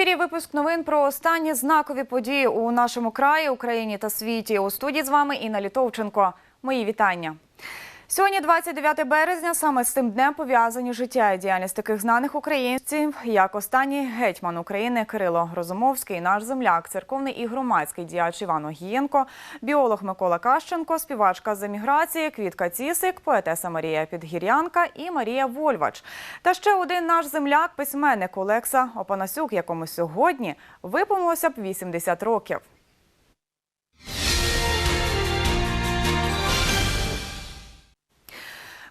ефірі випуск новин про останні знакові події у нашому краї, Україні та світі. У студії з вами Інна Літовченко. Мої вітання. Сьогодні, 29 березня, саме з цим днем пов'язані життя і діяльність таких знаних українців, як останній гетьман України Кирило Розумовський, наш земляк, церковний і громадський діяч Іван Огієнко, біолог Микола Кащенко, співачка з еміграції Квітка Цісик, поетеса Марія Підгір'янка і Марія Вольвач. Та ще один наш земляк, письменник Олекса Опанасюк, якому сьогодні виповнилося б 80 років.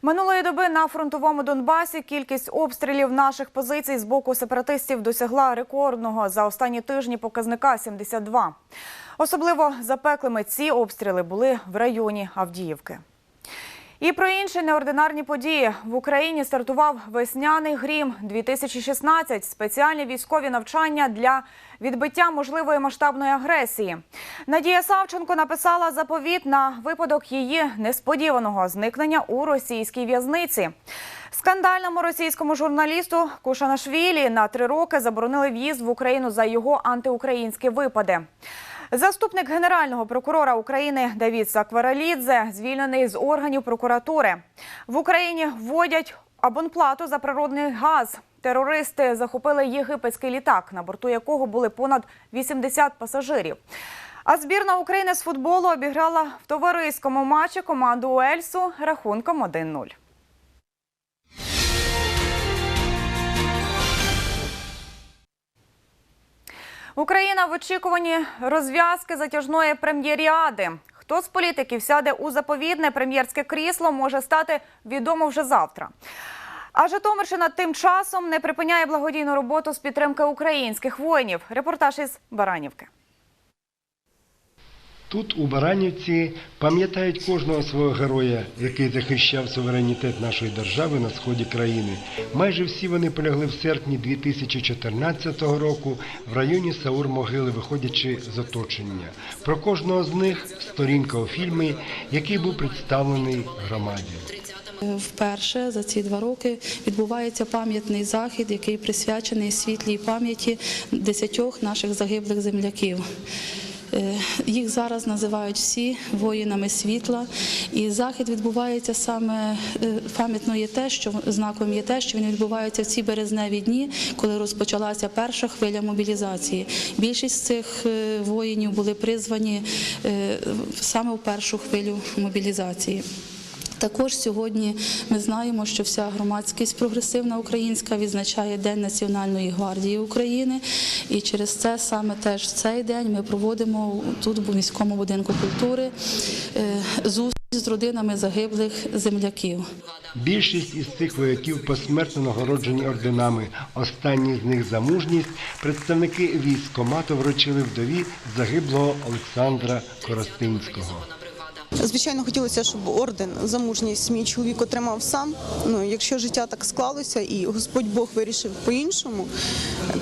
Минулої доби на фронтовому Донбасі кількість обстрілів наших позицій з боку сепаратистів досягла рекордного за останні тижні показника 72. Особливо запеклими ці обстріли були в районі Авдіївки. І про інші неординарні події в Україні стартував весняний грім 2016 спеціальні військові навчання для відбиття можливої масштабної агресії. Надія Савченко написала заповіт на випадок її несподіваного зникнення у російській в'язниці. Скандальному російському журналісту Кушанашвілі на три роки заборонили в'їзд в Україну за його антиукраїнські випади. Заступник генерального прокурора України Давід Сакваралідзе звільнений з органів прокуратури. В Україні вводять абонплату за природний газ. Терористи захопили єгипетський літак, на борту якого були понад 80 пасажирів. А збірна України з футболу обіграла в товариському матчі команду Уельсу рахунком 1-0. Україна в очікуванні розв'язки затяжної прем'єріади. Хто з політиків сяде у заповідне прем'єрське крісло, може стати відомо вже завтра. А Житомирщина тим часом не припиняє благодійну роботу з підтримки українських воїнів. Репортаж із Баранівки. Тут, у Баранівці, пам'ятають кожного свого героя, який захищав суверенітет нашої держави на сході країни. Майже всі вони полягли в серпні 2014 року в районі Саур-Могили, виходячи з оточення. Про кожного з них сторінка у фільмі, який був представлений громаді. Вперше за ці два роки відбувається пам'ятний захід, який присвячений світлій пам'яті десятьох наших загиблих земляків. Е, Їх зараз називають всі воїнами світла, і захід відбувається саме е, пам'ятно є те, що знаком є те, що він відбувається в ці березневі дні, коли розпочалася перша хвиля мобілізації. Більшість цих е, воїнів були призвані саме в першу хвилю мобілізації. Також сьогодні ми знаємо, що вся громадськість прогресивна українська відзначає День Національної гвардії України, і через це саме теж в цей день ми проводимо тут в міському будинку культури е, зустріч з родинами загиблих земляків. Більшість із цих вояків посмертно нагороджені орденами. Останні з них за мужність представники військкомату вручили вдові загиблого Олександра Коростинського. Звичайно, хотілося, щоб орден за мужність мій чоловік отримав сам. Ну, якщо життя так склалося і Господь Бог вирішив по-іншому,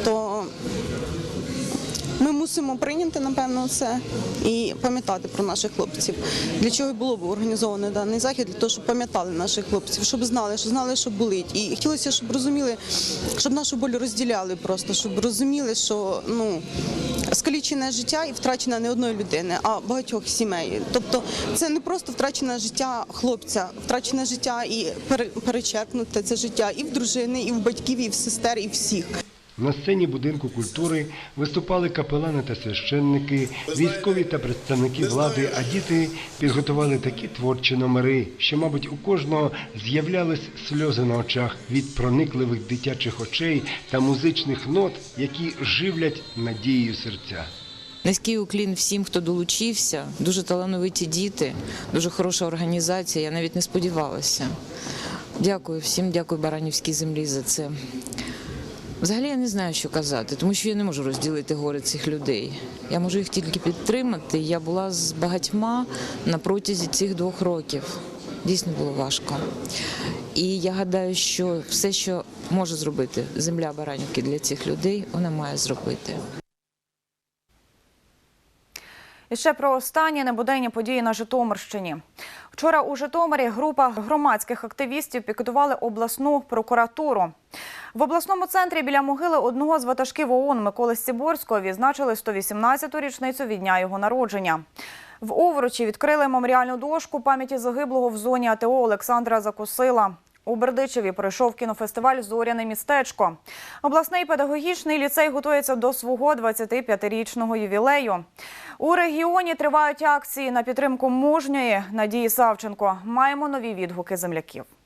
то ми мусимо прийняти, напевно, це і пам'ятати про наших хлопців. Для чого було б організований даний захід? Для того, щоб пам'ятали наших хлопців, щоб знали, що знали, що болить. І хотілося, щоб розуміли, щоб нашу боль розділяли просто, щоб розуміли, що ну скалічене життя і втрачена не одної людини, а багатьох сімей. Тобто це не просто втрачене життя хлопця, втрачене життя і пере- перечеркнуте це життя і в дружини, і в батьків, і в сестер, і всіх. На сцені будинку культури виступали капелани та священники, військові та представники влади, а діти підготували такі творчі номери, що, мабуть, у кожного з'являлись сльози на очах від проникливих дитячих очей та музичних нот, які живлять надією серця. Низький уклін всім, хто долучився. Дуже талановиті діти, дуже хороша організація. Я навіть не сподівалася. Дякую всім, дякую Баранівській землі за це. Взагалі я не знаю, що казати, тому що я не можу розділити горе цих людей. Я можу їх тільки підтримати. Я була з багатьма на протязі цих двох років. Дійсно було важко. І я гадаю, що все, що може зробити земля Баранівки для цих людей, вона має зробити. І ще про останні небуденні події на Житомирщині. Вчора у Житомирі група громадських активістів пікетували обласну прокуратуру. В обласному центрі біля могили одного з ватажків ООН Миколи Сіборського відзначили 118-ту річницю від дня його народження. В Овручі відкрили меморіальну дошку пам'яті загиблого в зоні АТО Олександра Закусила. У Бердичеві пройшов кінофестиваль Зоряне містечко. Обласний педагогічний ліцей готується до свого 25-річного ювілею. У регіоні тривають акції на підтримку мужньої Надії Савченко. Маємо нові відгуки земляків.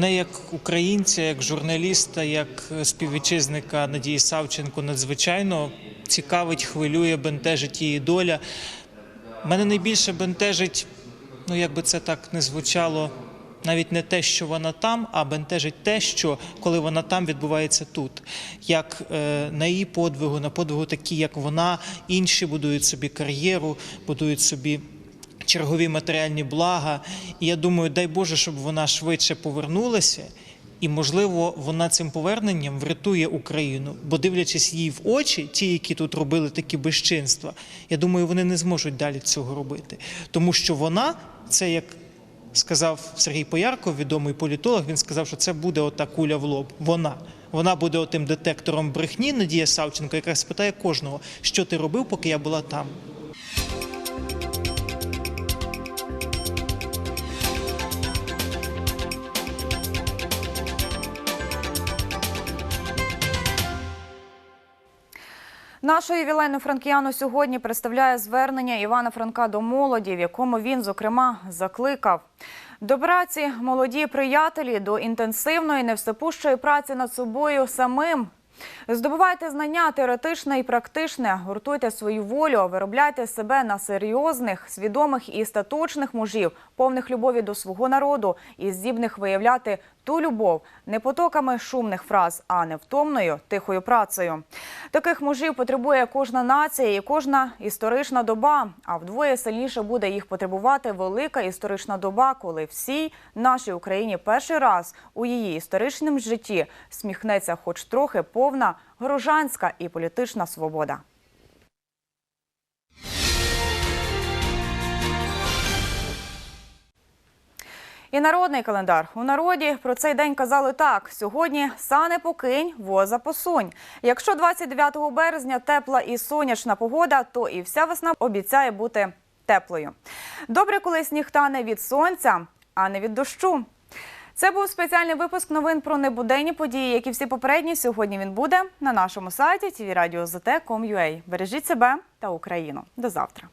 Мене як українця, як журналіста, як співвітчизника Надії Савченко надзвичайно цікавить, хвилює, бентежить її доля. Мене найбільше бентежить, ну як би це так не звучало, навіть не те, що вона там, а бентежить те, що коли вона там відбувається тут. Як е, на її подвигу, на подвигу такі, як вона, інші будують собі кар'єру, будують собі чергові матеріальні блага. І я думаю, дай Боже, щоб вона швидше повернулася. І, можливо, вона цим поверненням врятує Україну, бо дивлячись їй в очі, ті, які тут робили такі безчинства, я думаю, вони не зможуть далі цього робити. Тому що вона, це як сказав Сергій Поярков, відомий політолог, він сказав, що це буде ота куля в лоб. Вона. Вона буде отим детектором брехні, Надія Савченко, яка спитає кожного, що ти робив, поки я була там. Нашу ювілейну франкіяну сьогодні представляє звернення Івана Франка до молоді, в якому він, зокрема, закликав. До праці молоді приятелі, до інтенсивної, невсепущої праці над собою самим. Здобувайте знання теоретичне і практичне, гуртуйте свою волю, виробляйте себе на серйозних, свідомих і статочних мужів, повних любові до свого народу і здібних виявляти ту любов не потоками шумних фраз, а невтомною тихою працею. Таких мужів потребує кожна нація і кожна історична доба. А вдвоє сильніше буде їх потребувати велика історична доба, коли всій нашій Україні перший раз у її історичному житті сміхнеться, хоч трохи повна громадянська і політична свобода. І народний календар у народі про цей день казали так: сьогодні сане покинь, воза посунь. Якщо 29 березня тепла і сонячна погода, то і вся весна обіцяє бути теплою. Добре, коли сніг тане від сонця, а не від дощу. Це був спеціальний випуск новин про небуденні події, як і всі попередні. Сьогодні він буде на нашому сайті tvradio.zt.com.ua. Бережіть себе та Україну. До завтра.